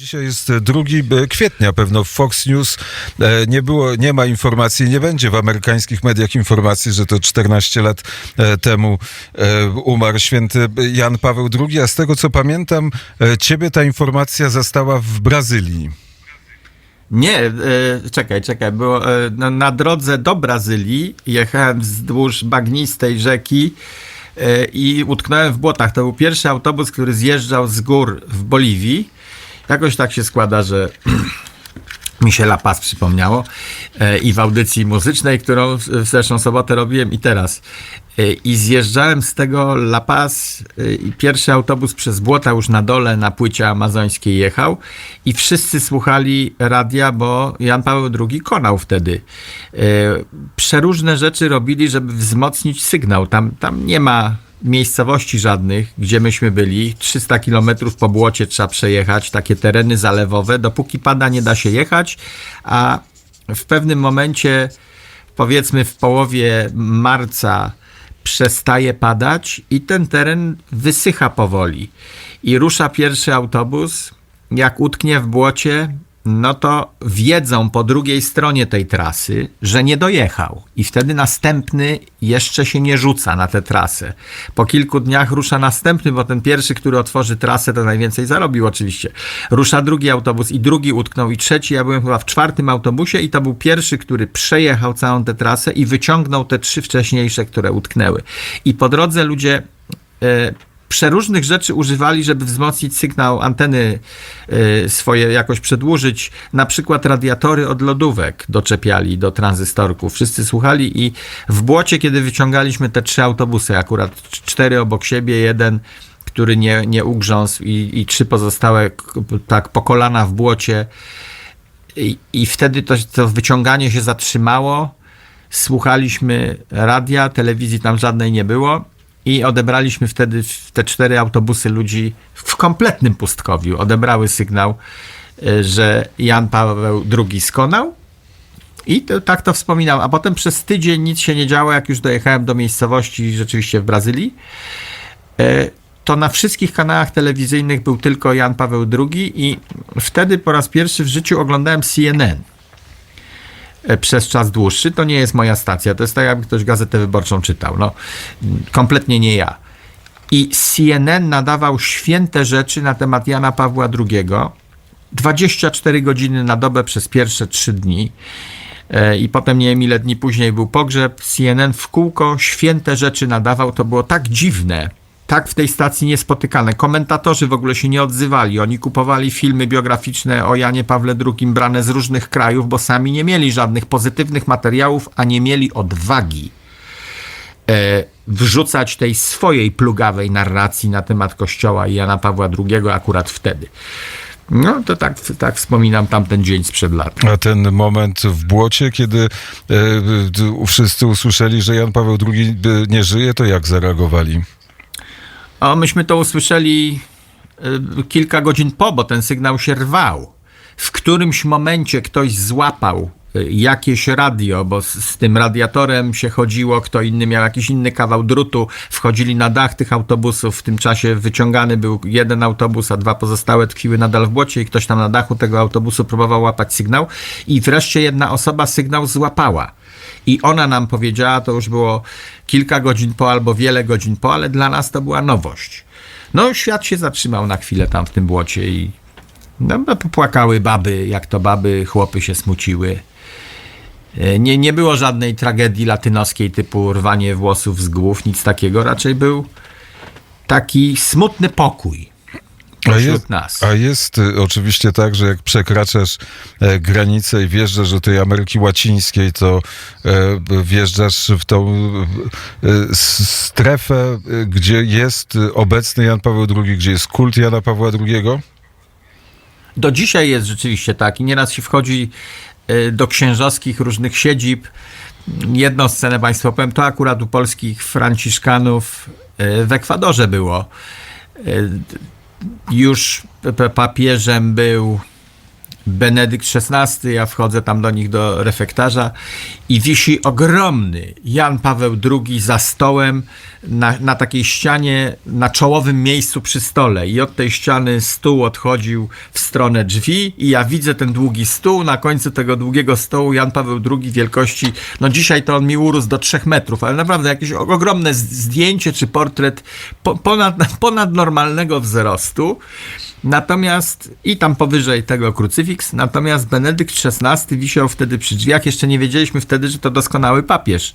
Dzisiaj jest 2 kwietnia, pewno w Fox News e, nie było, nie ma informacji, nie będzie w amerykańskich mediach informacji, że to 14 lat e, temu e, umarł święty Jan Paweł II, a z tego co pamiętam, e, ciebie ta informacja zastała w Brazylii. Nie, e, czekaj, czekaj, było e, na, na drodze do Brazylii jechałem wzdłuż bagnistej rzeki e, i utknąłem w błotach. To był pierwszy autobus, który zjeżdżał z gór w Boliwii. Jakoś tak się składa, że mi się La Paz przypomniało e, i w audycji muzycznej, którą w zeszłą sobotę robiłem i teraz. E, I zjeżdżałem z tego La Paz e, i pierwszy autobus przez błota już na dole na płycie amazońskiej jechał i wszyscy słuchali radia, bo Jan Paweł II konał wtedy. Przeróżne rzeczy robili, żeby wzmocnić sygnał. Tam, tam nie ma miejscowości żadnych, gdzie myśmy byli. 300 kilometrów po błocie trzeba przejechać, takie tereny zalewowe. Dopóki pada, nie da się jechać, a w pewnym momencie, powiedzmy w połowie marca, przestaje padać i ten teren wysycha powoli. I rusza pierwszy autobus. Jak utknie w błocie, no to wiedzą po drugiej stronie tej trasy, że nie dojechał. I wtedy następny jeszcze się nie rzuca na tę trasę. Po kilku dniach rusza następny, bo ten pierwszy, który otworzy trasę, to najwięcej zarobił oczywiście. Rusza drugi autobus i drugi utknął i trzeci. Ja byłem chyba w czwartym autobusie i to był pierwszy, który przejechał całą tę trasę i wyciągnął te trzy wcześniejsze, które utknęły. I po drodze ludzie e, przeróżnych rzeczy używali, żeby wzmocnić sygnał anteny y, swoje jakoś przedłużyć. Na przykład radiatory od lodówek doczepiali do tranzystorków. Wszyscy słuchali i w błocie, kiedy wyciągaliśmy te trzy autobusy, akurat cztery obok siebie, jeden który nie, nie ugrzązł i, i trzy pozostałe tak po kolana w błocie i, i wtedy to, to wyciąganie się zatrzymało. Słuchaliśmy radia, telewizji tam żadnej nie było i odebraliśmy wtedy te cztery autobusy ludzi w kompletnym pustkowiu. Odebrały sygnał, y, że Jan Paweł II skonał. I to, tak to wspominał. A potem przez tydzień nic się nie działo, jak już dojechałem do miejscowości rzeczywiście w Brazylii. E, To na wszystkich kanałach telewizyjnych był tylko Jan Paweł II i wtedy po raz pierwszy w życiu oglądałem CNN przez czas dłuższy. To nie jest moja stacja. To jest tak, jakby ktoś gazetę wyborczą czytał. No, kompletnie nie ja. I CNN nadawał święte rzeczy na temat Jana Pawła II. 24 godziny na dobę przez pierwsze 3 dni. E, I potem nie wiem ile dni później był pogrzeb. CNN w kółko święte rzeczy nadawał. To było tak dziwne. Tak w tej stacji niespotykane. Komentatorzy w ogóle się nie odzywali. Oni kupowali filmy biograficzne o Janie Pawle II brane z różnych krajów, bo sami nie mieli żadnych pozytywnych materiałów, a nie mieli odwagi e, wrzucać tej swojej plugawej narracji na temat Kościoła i Jana Pawła II akurat wtedy. No to tak, tak wspominam tamten dzień sprzed lat. A ten moment w błocie, kiedy e, wszyscy usłyszeli, że Jan Paweł II e, nie żyje, to jak zareagowali? O, myśmy to usłyszeli y, kilka godzin po, bo ten sygnał się rwał. W którymś momencie ktoś złapał y, jakieś radio, bo z, z tym radiatorem się chodziło, kto inny miał jakiś inny kawał drutu, wchodzili na dach tych autobusów, w tym czasie wyciągany był jeden autobus, a dwa pozostałe tkwiły nadal w błocie i ktoś tam na dachu tego autobusu próbował łapać sygnał i wreszcie jedna osoba sygnał złapała. I ona nam powiedziała, to już było kilka godzin po albo wiele godzin po, ale dla nas to była nowość. No, świat się zatrzymał na chwilę tam w tym błocie i no, popłakały baby, jak to baby, chłopy się smuciły. E, Nie, nie było żadnej tragedii latynoskiej typu rwanie włosów z głów, nic takiego. Raczej był taki smutny pokój A jest, nas. a jest y, oczywiście tak, że jak przekraczasz e, granicę i wjeżdżasz do tej Ameryki Łacińskiej, to e, wjeżdżasz w tą e, strefę, gdzie jest e, obecny Jan Paweł II, gdzie jest kult Jana Pawła II. Do dzisiaj jest rzeczywiście tak i nieraz się wchodzi y, do księżowskich różnych siedzib. Jedną scenę Państwu powiem, to akurat u polskich franciszkanów y, w Ekwadorze było. Już papieżem był Benedykt XVI, ja wchodzę tam do nich do refektarza i wisi ogromny Jan Paweł II za stołem na, na takiej ścianie, na czołowym miejscu przy stole i od tej ściany stół odchodził w stronę drzwi i ja widzę ten długi stół, na końcu tego długiego stołu Jan Paweł II wielkości, no dzisiaj to on mi urósł do trzech metrów, ale naprawdę jakieś ogromne zdjęcie czy portret po, ponad, ponad normalnego wzrostu. Natomiast i tam powyżej tego krucyfiks, natomiast Benedykt XVI wisiał wtedy przy drzwiach. Jeszcze nie wiedzieliśmy wtedy, że to doskonały papież.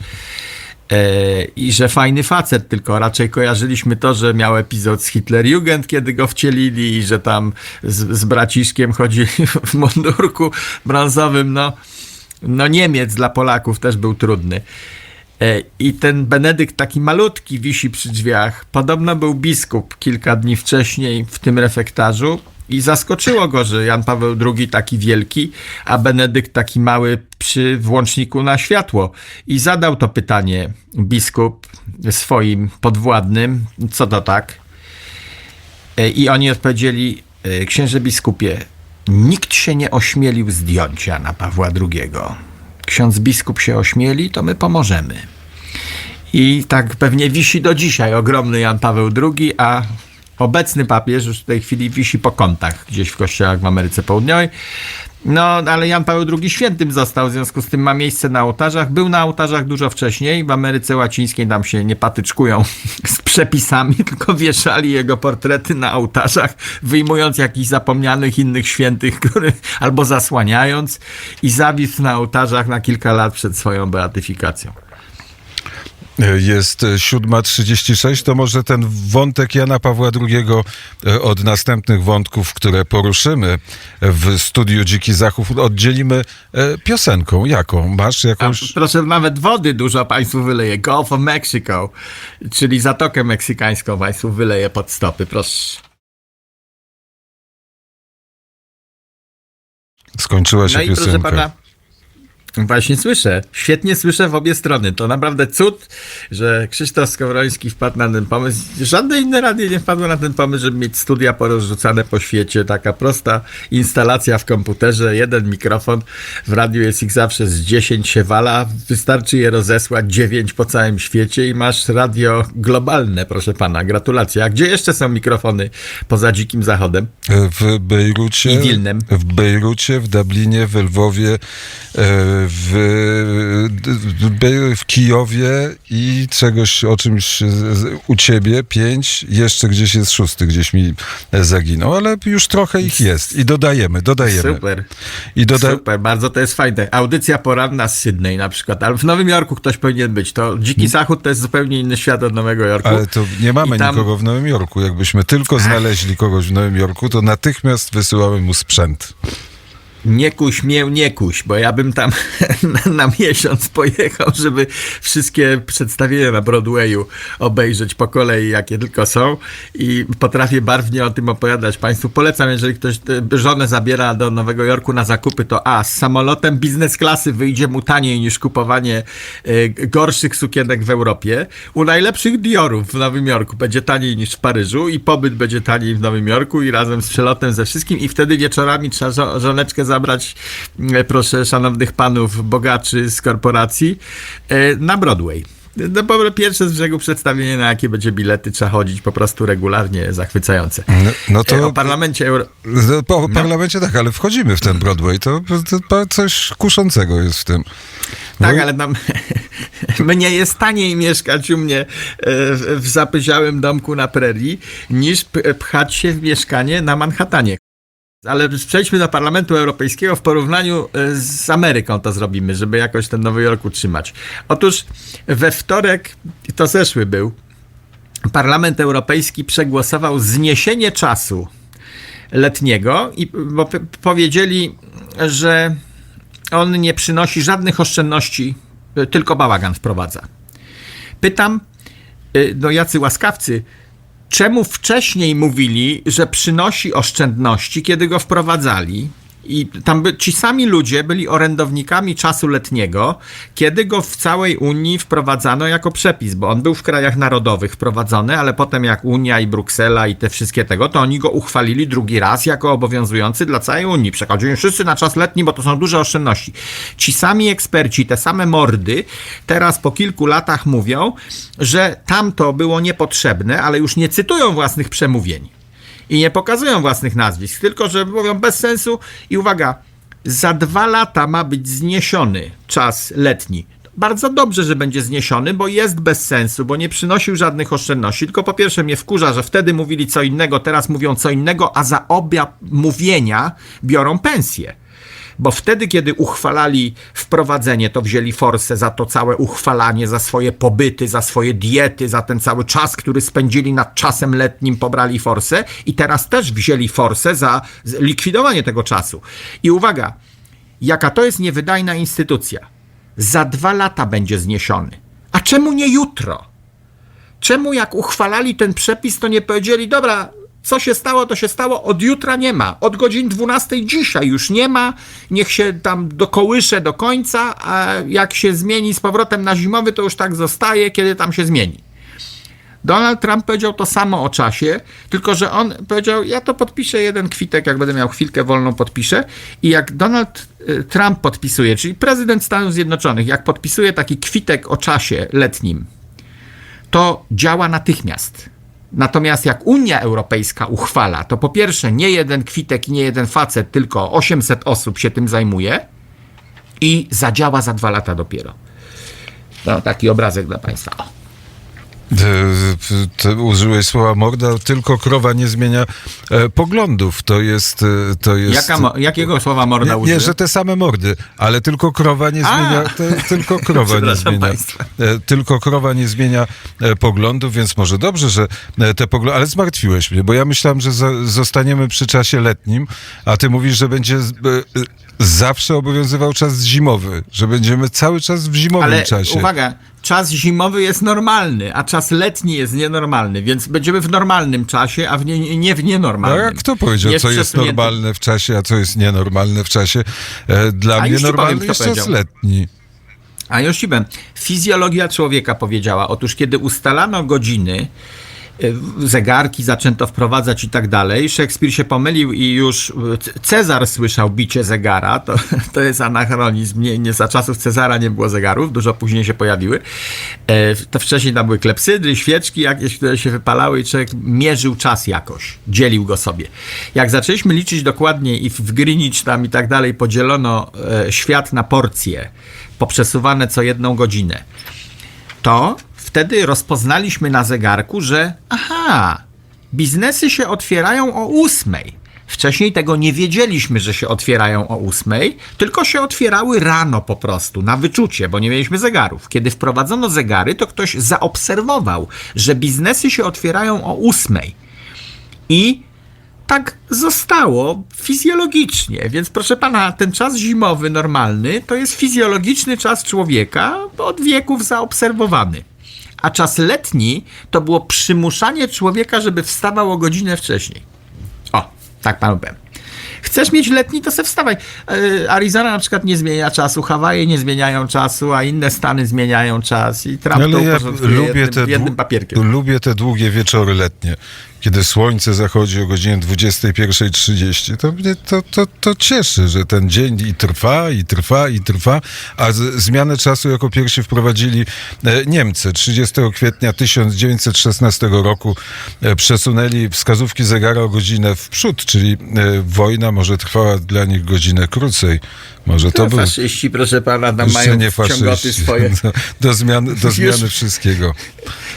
E, I że fajny facet, tylko raczej kojarzyliśmy to, że miał epizod z Hitlerjugend, kiedy go wcielili i że tam z, z braciszkiem chodzili w mundurku brązowym. No, no Niemiec dla Polaków też był trudny. E, I ten Benedykt taki malutki wisi przy drzwiach. Podobno był biskup kilka dni wcześniej w tym refektarzu i zaskoczyło go, że Jan Paweł II taki wielki, a Benedykt taki mały przy włączniku na światło. I zadał to pytanie biskup swoim podwładnym, co to tak? E, I oni odpowiedzieli, e, księże biskupie, nikt się nie ośmielił zdjąć Jana Pawła II. Ksiądz biskup się ośmieli, to my pomożemy. I tak pewnie wisi do dzisiaj ogromny Jan Paweł II, a obecny papież już w tej chwili wisi po kątach gdzieś w kościołach w Ameryce Południowej. No, ale Jan Paweł II świętym został, w związku z tym ma miejsce na ołtarzach. Był na ołtarzach dużo wcześniej. W Ameryce Łacińskiej tam się nie patyczkują z przepisami, tylko wieszali jego portrety na ołtarzach, wyjmując jakichś zapomnianych innych świętych, który, albo zasłaniając i zawisł na ołtarzach na kilka lat przed swoją beatyfikacją. Jest 7.36, to może ten wątek Jana Pawła II e, od następnych wątków, które poruszymy w studiu Dziki Zachów, oddzielimy e, piosenką. Jaką? Masz A, jakąś... proszę, nawet wody dużo Państwu wyleje. Gulf of Mexico, czyli Zatokę Meksykańską Państwu wyleje pod stopy. Proszę. Skończyła się No piosenka. Właśnie słyszę. Świetnie słyszę w obie strony. To naprawdę cud, że Krzysztof Skowroński wpadł na ten pomysł. Żadne inne radio nie wpadło na ten pomysł, żeby mieć studia porozrzucane po świecie. Taka prosta instalacja w komputerze, jeden mikrofon. W radiu jest ich zawsze z 10 się wala. Wystarczy je rozesłać 9 po całym świecie i masz radio globalne, proszę pana. Gratulacje. A gdzie jeszcze są mikrofony poza Dzikim Zachodem? W Bejrucie, I Wilnem. w Bejrucie, w Dublinie, w Lwowie, e, w, w, w Kijowie i czegoś o czymś u ciebie pięć, jeszcze gdzieś jest szósty, gdzieś mi zaginął, ale już trochę ich jest i dodajemy, dodajemy. Super. I doda- Super, bardzo to jest fajne. Audycja poranna z Sydney na przykład, ale w Nowym Jorku ktoś powinien być. To Dziki Zachód to jest zupełnie inny świat od Nowego Jorku. Ale to nie mamy tam- nikogo w Nowym Jorku. Jakbyśmy tylko znaleźli kogoś w Nowym Jorku, to natychmiast wysyłamy mu sprzęt. Nie kuś mię, nie kuś, bo ja bym tam na, na miesiąc pojechał, żeby wszystkie przedstawienia na Broadwayu obejrzeć po kolei, jakie tylko są i potrafię barwnie o tym opowiadać Państwu. Polecam, jeżeli ktoś e, żonę zabiera do Nowego Jorku na zakupy, to a, z samolotem biznes klasy wyjdzie mu taniej niż kupowanie e, gorszych sukienek w Europie. U najlepszych Diorów w Nowym Jorku będzie taniej niż w Paryżu i pobyt będzie taniej w Nowym Jorku i razem z przelotem ze wszystkim i wtedy wieczorami trzeba żo- żoneczkę zabrać, e, proszę szanownych panów bogaczy z korporacji, e, na Broadway. No, po- pierwsze z brzegu przedstawienie, na jakie będzie bilety, trzeba chodzić po prostu regularnie, zachwycające. No, no To... to O parlamencie Euro... No, Po parlamencie tak, ale wchodzimy w ten Broadway, to, to, coś kuszącego jest w tym. Tak, No, ale nam mnie jest taniej mieszkać u mnie e, w, zapyziałym domku na prerii, niż pchać się w mieszkanie na Manhattanie. Ale przejdźmy do Parlamentu Europejskiego w porównaniu e, z Ameryką to zrobimy, żeby jakoś ten Nowy Jork utrzymać. Otóż we wtorek, to zeszły był, Parlament Europejski przegłosował zniesienie czasu letniego i bo powiedzieli, że on nie przynosi żadnych oszczędności, y, tylko bałagan wprowadza. Pytam, y, no jacy łaskawcy, czemu wcześniej mówili, że przynosi oszczędności, kiedy go wprowadzali I tam by, ci sami ludzie byli orędownikami czasu letniego, kiedy go w całej Unii wprowadzano jako przepis, bo on był w krajach narodowych wprowadzony, ale potem jak Unia i Bruksela i te wszystkie tego, to oni go uchwalili drugi raz jako obowiązujący dla całej Unii. Przechodzili wszyscy na czas letni, bo to są duże oszczędności. Ci sami eksperci, te same mordy, teraz po kilku latach mówią, że tamto było niepotrzebne, ale już nie cytują własnych przemówień i nie pokazują własnych nazwisk, tylko że mówią bez sensu i uwaga, za dwa lata ma być zniesiony czas letni. Bardzo dobrze, że będzie zniesiony, bo jest bez sensu, bo nie przynosił żadnych oszczędności. Tylko po pierwsze mnie wkurza, że wtedy mówili co innego, teraz mówią co innego, a za obie mówienia biorą pensję. Bo wtedy, kiedy uchwalali wprowadzenie, to wzięli forsę za to całe uchwalanie, za swoje pobyty, za swoje diety, za ten cały czas, który spędzili nad czasem letnim, pobrali forsę i teraz też wzięli forsę za likwidowanie tego czasu. I uwaga, jaka to jest niewydajna instytucja. Za dwa lata będzie zniesiony. A czemu nie jutro? Czemu jak uchwalali ten przepis, to nie powiedzieli, dobra, co się stało, to się stało, od jutra nie ma, od godzin 12 dzisiaj już nie ma, niech się tam dokołysze do końca, a jak się zmieni z powrotem na zimowy, to już tak zostaje, kiedy tam się zmieni. Donald Trump powiedział to samo o czasie, tylko że on powiedział, ja to podpiszę jeden kwitek, jak będę miał chwilkę wolną, podpiszę. I jak Donald y, Trump podpisuje, czyli prezydent Stanów Zjednoczonych, jak podpisuje taki kwitek o czasie letnim, to działa natychmiast. Natomiast jak Unia Europejska uchwala, to po pierwsze nie jeden kwitek nie jeden facet, tylko 800 osób się tym zajmuje i zadziała za dwa lata dopiero. No, taki obrazek dla Państwa. Ty, użyłeś słowa morda, tylko krowa nie zmienia e, poglądów. To jest. e, To jest Jaka, jakiego słowa morda nie, użyłem? nie, że te same mordy, ale tylko krowa nie A! zmienia. To, tylko krowa nie zmienia. państwa. E, Tylko krowa nie zmienia e, poglądów, więc może dobrze, że e, te poglądy. Ale zmartwiłeś mnie, bo ja myślałem, że zostaniemy przy czasie letnim, a ty mówisz, że będzie e, e, zawsze obowiązywał czas zimowy, że będziemy cały czas w zimowym Ale czasie. uwaga, czas zimowy jest normalny, a czas letni jest nienormalny, więc będziemy w normalnym czasie, a w nie, nie w No nienormalnym. a kto powiedział, Jest co jest normalne w czasie, a co jest nienormalne w czasie? E, Dla A mnie powiem, normalny kto jest czas powiedział. letni. A powiem, fizjologia człowieka powiedziała, otóż kiedy ustalano godziny, zegarki zaczęto wprowadzać i tak dalej, Szekspir się pomylił i już C- Cezar słyszał bicie zegara, to, to jest anachronizm, nie, nie za czasów Cezara nie było zegarów, dużo później się pojawiły. E, To wcześniej tam były klepsydry, świeczki jakieś, które się wypalały i człowiek mierzył czas jakoś, dzielił go sobie. Jak zaczęliśmy liczyć dokładniej i w Greenwich tam i tak dalej podzielono e, świat na porcje, poprzesuwane co jedną godzinę, to wtedy rozpoznaliśmy na zegarku, że aha, biznesy się otwierają o ósmej. Wcześniej tego nie wiedzieliśmy, że się otwierają o ósmej, tylko się otwierały rano po prostu, na wyczucie, bo nie mieliśmy zegarów. Kiedy wprowadzono zegary, to ktoś zaobserwował, że biznesy się otwierają o ósmej. I tak zostało fizjologicznie. Więc proszę pana, ten czas zimowy normalny to jest fizjologiczny czas człowieka od wieków zaobserwowany. A czas letni to było przymuszanie człowieka, żeby wstawał o godzinę wcześniej. O, tak panu powiem. Chcesz mieć letni, to se wstawaj. Yy, Arizona na przykład nie zmienia czasu, Hawaje nie zmieniają czasu, a inne stany zmieniają czas i Trump to Ale ja uporządkuje lubię jednym, te, jednym papierkiem. lubię te długie wieczory letnie, kiedy słońce zachodzi o godzinie 21.30. To mnie to, to, to cieszy, że ten dzień i trwa, i trwa, i trwa, a z, zmianę czasu jako pierwsi wprowadzili e, Niemcy. 30 kwietnia 1916 roku e, przesunęli wskazówki zegara o godzinę w przód, czyli e, wojna może trwała dla nich godzinę krócej. Może to To był faszyści, proszę pana, tam mają nie ciągoty swoje. Do, do, zmiany, do Już- zmiany wszystkiego.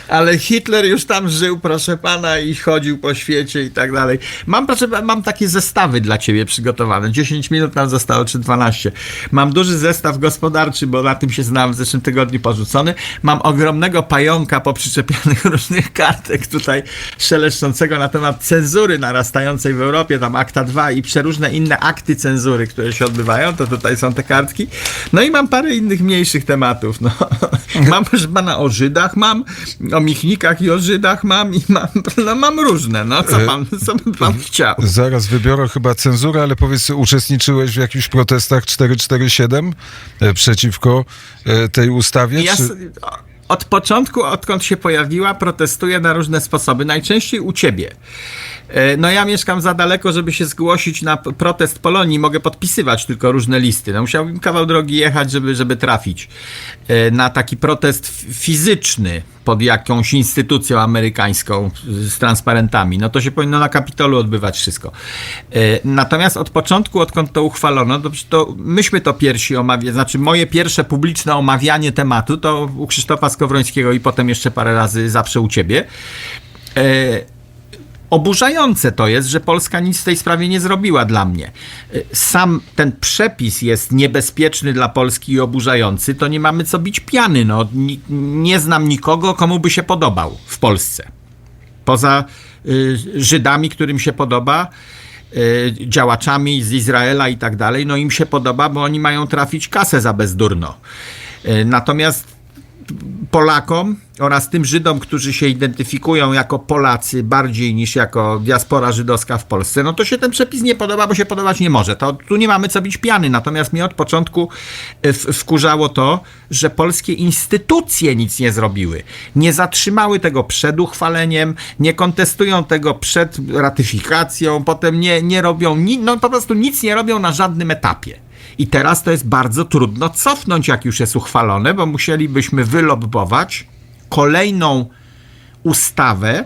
Ale Hitler już tam żył, proszę pana, i chodził po świecie i tak dalej. Mam, proszę, mam takie zestawy dla ciebie przygotowane. 10 minut nam zostało, czy 12. Mam duży zestaw gospodarczy, bo na tym się znałem w zeszłym tygodniu porzucony. Mam ogromnego pająka poprzyczepianych różnych kartek tutaj szeleszczącego na temat cenzury narastającej w Europie, tam akta 2 i przeróżne różne inne akty cenzury, które się odbywają, to tutaj są te kartki. No i mam parę innych mniejszych tematów. No. Mam proszę pana o Żydach, mam o Michnikach i o Żydach mam i mam, no mam różne, no co pan, co by pan chciał. Zaraz wybiorę chyba cenzurę, ale powiedz, uczestniczyłeś w jakichś protestach 447 e, przeciwko e, tej ustawie? Ja czy... od początku, odkąd się pojawiła, protestuję na różne sposoby. Najczęściej u ciebie. E, No ja mieszkam za daleko, żeby się zgłosić na protest Polonii. Mogę podpisywać tylko różne listy. No musiałbym kawał drogi jechać, żeby, żeby trafić e, na taki protest fizyczny pod jakąś instytucją amerykańską z z transparentami. No to się powinno na Kapitolu odbywać wszystko. E, Natomiast od początku, odkąd to uchwalono, to, to myśmy to pierwsi omawiali, znaczy moje pierwsze publiczne omawianie tematu to u Krzysztofa Skowrońskiego i potem jeszcze parę razy zawsze u ciebie. Oburzające to jest, że Polska nic w tej sprawie nie zrobiła dla mnie. Y, Sam ten przepis jest niebezpieczny dla Polski i oburzający, to nie mamy co bić piany. No, ni- nie znam nikogo, komu by się podobał w Polsce. Poza y, Żydami, którym się podoba, y, działaczami z Izraela i tak dalej, no im się podoba, bo oni mają trafić kasę za bezdurno. Y, Natomiast Polakom oraz tym Żydom, którzy się identyfikują jako Polacy bardziej niż jako diaspora żydowska w Polsce, no to się ten przepis nie podoba, bo się podobać nie może. To tu nie mamy co bić piany. Natomiast mnie od początku e, wkurzało to, że polskie instytucje nic nie zrobiły. Nie zatrzymały tego przed uchwaleniem, nie kontestują tego przed ratyfikacją, potem nie, nie robią, ni- no po prostu nic nie robią na żadnym etapie. I teraz to jest bardzo trudno cofnąć, jak już jest uchwalone, bo musielibyśmy wylobbować kolejną ustawę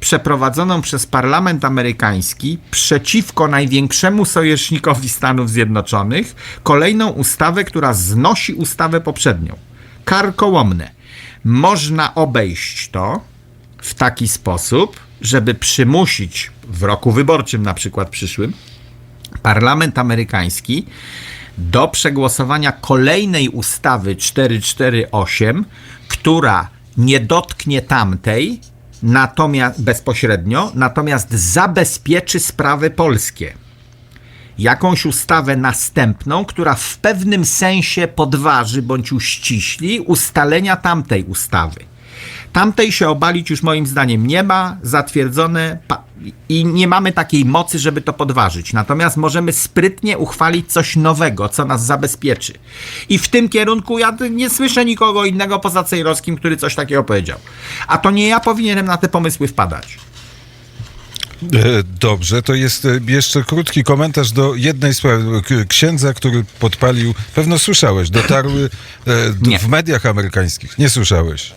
przeprowadzoną przez parlament amerykański przeciwko największemu sojusznikowi Stanów Zjednoczonych, kolejną ustawę, która znosi ustawę poprzednią. Karkołomne. Można obejść to w taki sposób, żeby przymusić w roku wyborczym, na przykład przyszłym, parlament amerykański do przegłosowania kolejnej ustawy 448, która nie dotknie tamtej natomiast bezpośrednio, natomiast zabezpieczy sprawy polskie. Jakąś ustawę następną, która w pewnym sensie podważy bądź uściśli ustalenia tamtej ustawy. Tamtej się obalić już moim zdaniem nie ma, zatwierdzone i nie mamy takiej mocy, żeby to podważyć. Natomiast możemy sprytnie uchwalić coś nowego, co nas zabezpieczy. I w tym kierunku ja nie słyszę nikogo innego poza Cejrowskim, który coś takiego powiedział. A to nie ja powinienem na te pomysły wpadać. E, Dobrze, to jest e, jeszcze krótki komentarz do jednej sprawy. Księdza, który podpalił, pewno słyszałeś, dotarły e, w mediach amerykańskich. Nie słyszałeś.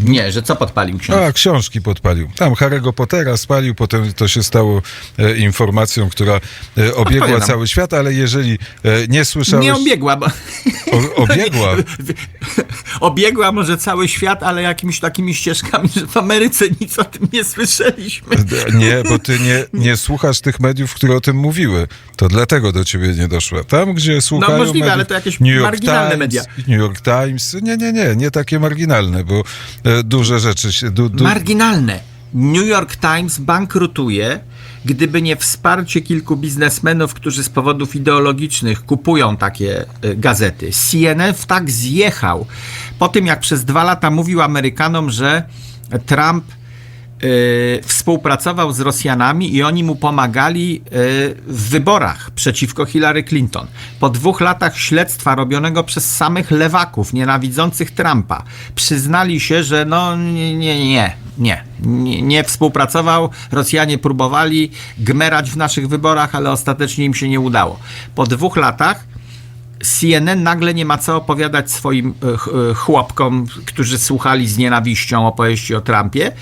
Nie, że co podpalił ksiądz? A, książki podpalił. Tam Harry'ego Pottera spalił, potem to się stało e, informacją, która e, obiegła Odpowiadam. cały świat, ale jeżeli e, nie słyszałeś... Nie obiegła, bo... o, obiegła. Obiegła może cały świat, ale jakimiś takimi ścieżkami, że w Ameryce nic o tym nie słyszeliśmy. Nie, bo ty nie, nie słuchasz tych mediów, które o tym mówiły. To dlatego do ciebie nie doszła. Tam, gdzie słuchają No, możliwe, mediów, ale to jakieś New York marginalne Times, media. New York Times. Nie, nie, nie, nie takie marginalne, bo e, duże rzeczy się... Du, du, Marginalne. New York Times bankrutuje, gdyby nie wsparcie kilku biznesmenów, którzy z powodów ideologicznych kupują takie y, gazety. CNN tak zjechał po tym, jak przez dwa lata mówił Amerykanom, że Trump y, współpracował z Rosjanami i oni mu pomagali y, w wyborach przeciwko Hillary Clinton. Po dwóch latach śledztwa robionego przez samych lewaków nienawidzących Trumpa przyznali się, że no nie, nie, nie, nie, nie, nie współpracował. Rosjanie próbowali gmerać w naszych wyborach, ale ostatecznie im się nie udało. Po dwóch latach CNN nagle nie ma co opowiadać swoim e, e, chłopkom, którzy słuchali z nienawiścią opowieści o Trumpie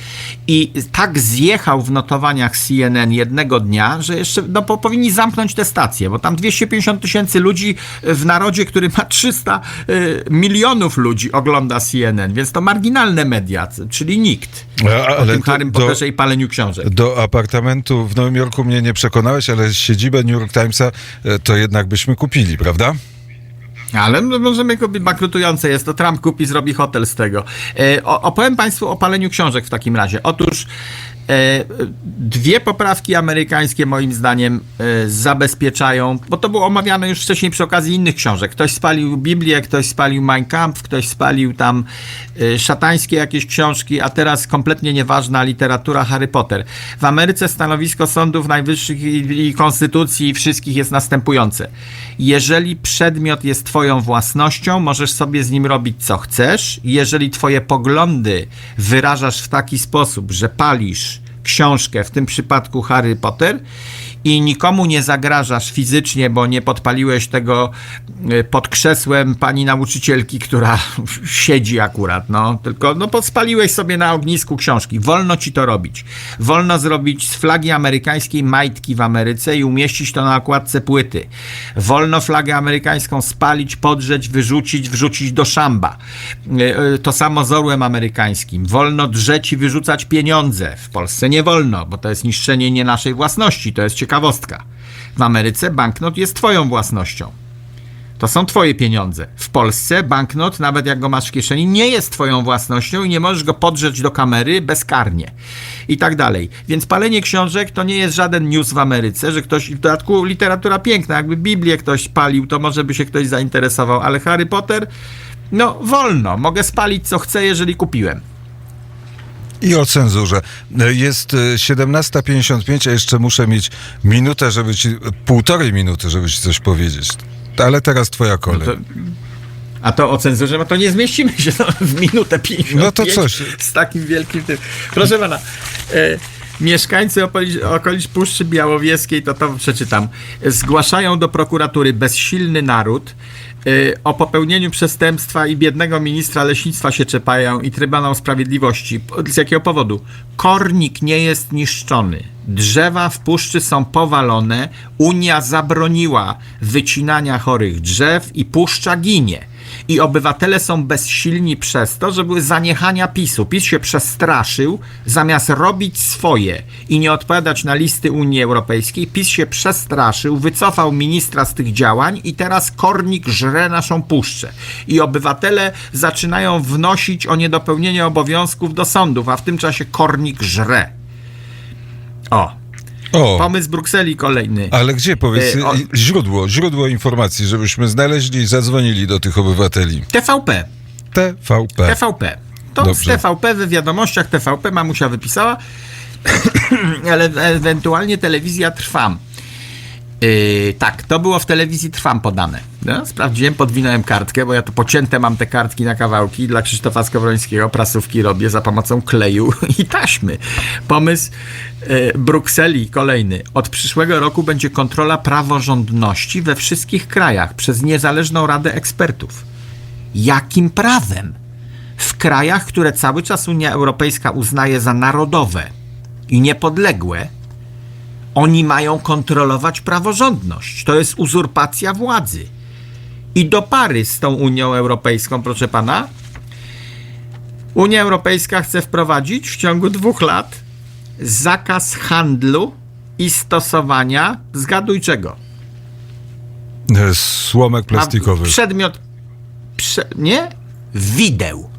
i tak zjechał w notowaniach CNN jednego dnia, że jeszcze no, po, powinni zamknąć tę stację, bo tam 250 tysięcy ludzi w narodzie, który ma 300 e, milionów ludzi ogląda CNN, więc to marginalne media, czyli nikt. A- o ale tym Harrym Potterze i paleniu książek. Do apartamentu w Nowym Jorku mnie nie przekonałeś, ale siedzibę New York Timesa to jednak byśmy kupili, prawda? Ale możemy kupić, bankrutujące jest to, Trump kupi, zrobi hotel z tego. E, opowiem Państwu o paleniu książek w takim razie. Otóż Dwie poprawki amerykańskie moim zdaniem e, zabezpieczają, bo to było omawiane już wcześniej przy okazji innych książek. Ktoś spalił Biblię, ktoś spalił Mein Kampf, ktoś spalił tam e, szatańskie jakieś książki, a teraz kompletnie nieważna literatura Harry Potter. W Ameryce stanowisko sądów najwyższych i, i konstytucji i wszystkich jest następujące. Jeżeli przedmiot jest twoją własnością, możesz sobie z nim robić co chcesz. Jeżeli twoje poglądy wyrażasz w taki sposób, że palisz książkę, w tym przypadku Harry Potter, i nikomu nie zagrażasz fizycznie, bo nie podpaliłeś tego y, pod krzesłem pani nauczycielki, która siedzi akurat, no, tylko no, podspaliłeś sobie na ognisku książki. Wolno ci to robić. Wolno zrobić z flagi amerykańskiej majtki w Ameryce i umieścić to na okładce płyty. Wolno flagę amerykańską spalić, podrzeć, wyrzucić, wrzucić do szamba. Y, y, To samo z orłem amerykańskim. Wolno drzeć i wyrzucać pieniądze. W Polsce nie wolno, bo to jest niszczenie nie naszej własności. To jest ciekawostka. W Ameryce banknot jest twoją własnością. To są twoje pieniądze. W Polsce banknot, nawet jak go masz w kieszeni, nie jest twoją własnością i nie możesz go podrzeć do kamery bezkarnie. I tak dalej. Więc palenie książek to nie jest żaden news w Ameryce, że ktoś, w dodatku literatura piękna, jakby Biblię ktoś palił, to może by się ktoś zainteresował, ale Harry Potter, no wolno, mogę spalić co chcę, jeżeli kupiłem. I o cenzurze. Jest e, 17.55, a jeszcze muszę mieć minutę, żeby ci, półtorej minuty, żeby ci coś powiedzieć. Ale teraz twoja kolej. To, a to o cenzurze, no to nie zmieścimy się no, w minutę 55 No to coś. z takim wielkim tym. Proszę pana, e, mieszkańcy okolic, okolic Puszczy Białowieskiej, to to przeczytam, zgłaszają do prokuratury bezsilny naród, e, o popełnieniu przestępstwa i biednego ministra leśnictwa się czepają i Trybunał Sprawiedliwości. Z jakiego powodu? Kornik nie jest niszczony. Drzewa w puszczy są powalone. Unia zabroniła wycinania chorych drzew i puszcza ginie. I obywatele są bezsilni przez to, że były zaniechania PiSu. PiS się przestraszył, zamiast robić swoje i nie odpowiadać na listy Unii Europejskiej, PiS się przestraszył, wycofał ministra z tych działań i teraz kornik żre naszą puszczę. I obywatele zaczynają wnosić o niedopełnienie obowiązków do sądów, a w tym czasie kornik żre. O, O, pomysł Brukseli kolejny. ale gdzie powiedz, E, o- źródło, źródło informacji, żebyśmy znaleźli i zadzwonili do tych obywateli. TVP. TVP. TVP. To Dobrze. z TVP we wiadomościach TVP mamusia wypisała, ale ewentualnie telewizja Trwam. Yy, tak, to było w telewizji Trwam podane. No, sprawdziłem, podwinąłem kartkę, bo ja to pocięte mam te kartki na kawałki. Dla Krzysztofa Skowrońskiego prasówki robię za pomocą kleju i taśmy. Pomysł yy, Brukseli kolejny. Od przyszłego roku będzie kontrola praworządności we wszystkich krajach przez niezależną radę ekspertów. Jakim prawem? w krajach, które cały czas Unia Europejska uznaje za narodowe i niepodległe, oni mają kontrolować praworządność. To jest uzurpacja władzy. I do pary z tą Unią Europejską, proszę pana, Unia Europejska chce wprowadzić w ciągu dwóch lat zakaz handlu i stosowania, zgaduj czego? Słomek A plastikowy. Przedmiot. Prze, nie? Wideł.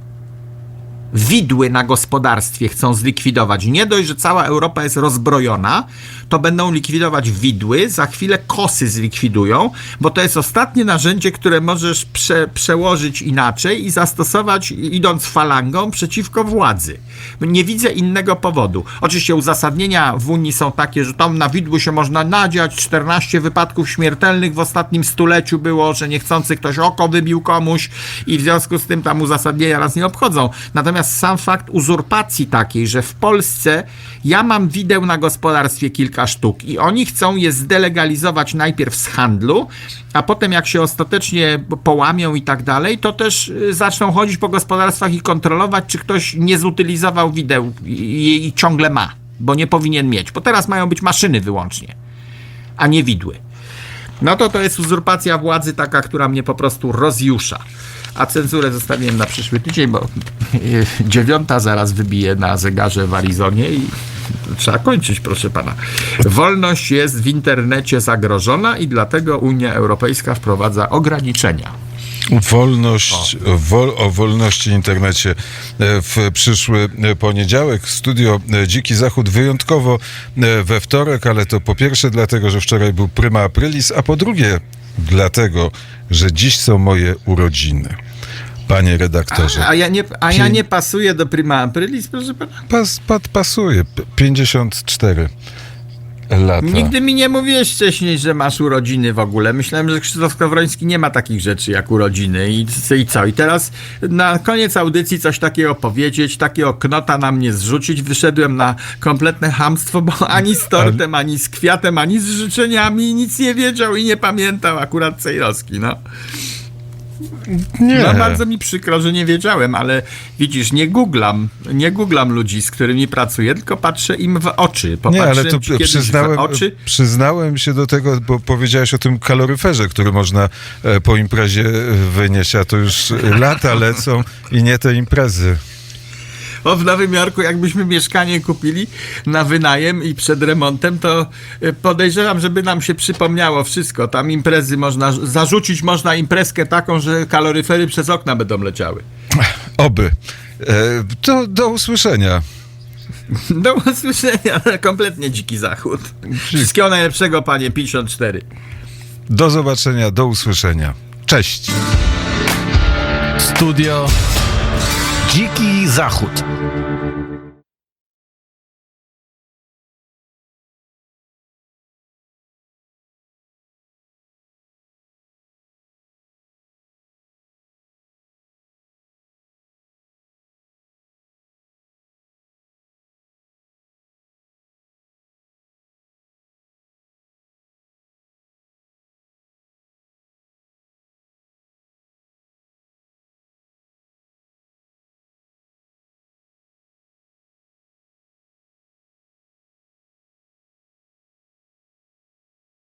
Widły na gospodarstwie chcą zlikwidować. Nie dość, że cała Europa jest rozbrojona, to będą likwidować widły, za chwilę kosy zlikwidują, bo to jest ostatnie narzędzie, które możesz prze, przełożyć inaczej i zastosować idąc falangą przeciwko władzy. Nie widzę innego powodu. Oczywiście uzasadnienia w Unii są takie, że tam na widły się można nadziać, 14 wypadków śmiertelnych w ostatnim stuleciu było, że niechcący ktoś oko wybił komuś i w związku z tym tam uzasadnienia nas nie obchodzą. Natomiast sam fakt uzurpacji takiej, że w Polsce ja mam wideł na gospodarstwie kilka sztuk i oni chcą je zdelegalizować najpierw z handlu, a potem jak się ostatecznie połamią i tak dalej, to też y, zaczną chodzić po gospodarstwach i kontrolować, czy ktoś nie zutylizował wideł i, i ciągle ma, bo nie powinien mieć, bo teraz mają być maszyny wyłącznie, a nie widły. No to to jest uzurpacja władzy taka, która mnie po prostu rozjusza. A cenzurę zostawiłem na przyszły tydzień, bo dziewiąta zaraz wybije na zegarze w Arizonie i trzeba kończyć, proszę pana. Wolność jest w internecie zagrożona i dlatego Unia Europejska wprowadza ograniczenia. Wolność, wol, o wolności internecie e, w przyszły poniedziałek. Studio e, Dziki Zachód wyjątkowo e, we wtorek, ale to po pierwsze dlatego, że wczoraj był Prima Aprilis, a po drugie dlatego, że dziś są moje urodziny. Panie redaktorze. A, a, ja nie, a ja nie pasuję do Prima Aprilis, proszę pana? Pas, pat, pasuje. P- 54 lata. Nigdy mi nie mówiłeś wcześniej, że masz urodziny w ogóle. Myślałem, że Krzysztof Skowroński nie ma takich rzeczy jak urodziny i, i co? I teraz na koniec audycji coś takiego powiedzieć, takiego knota na mnie zrzucić. Wyszedłem na kompletne hamstwo, bo ani z tortem, ani z kwiatem, ani z życzeniami nic nie wiedział i nie pamiętał akurat Cejrowski, no. Nie. No bardzo mi przykro, że nie wiedziałem, ale widzisz, nie googlam, nie googlam ludzi, z którymi pracuję, tylko patrzę im w oczy. Nie, Popatrzyłem ale to przyznałem, oczy. przyznałem się do tego, bo powiedziałeś o tym kaloryferze, który można e, po imprezie wynieść, a to już lata lecą i nie te imprezy. O, w Nowym Jorku, jakbyśmy mieszkanie kupili na wynajem i przed remontem, to e, podejrzewam, żeby nam się przypomniało wszystko. Tam imprezy można, zarzucić można imprezkę taką, że kaloryfery przez okna będą leciały. Oby. E, To do usłyszenia. Do usłyszenia, kompletnie dziki zachód. Wszystkiego najlepszego, panie 54. Do zobaczenia, do usłyszenia. Cześć. Studio Dziki Zachód.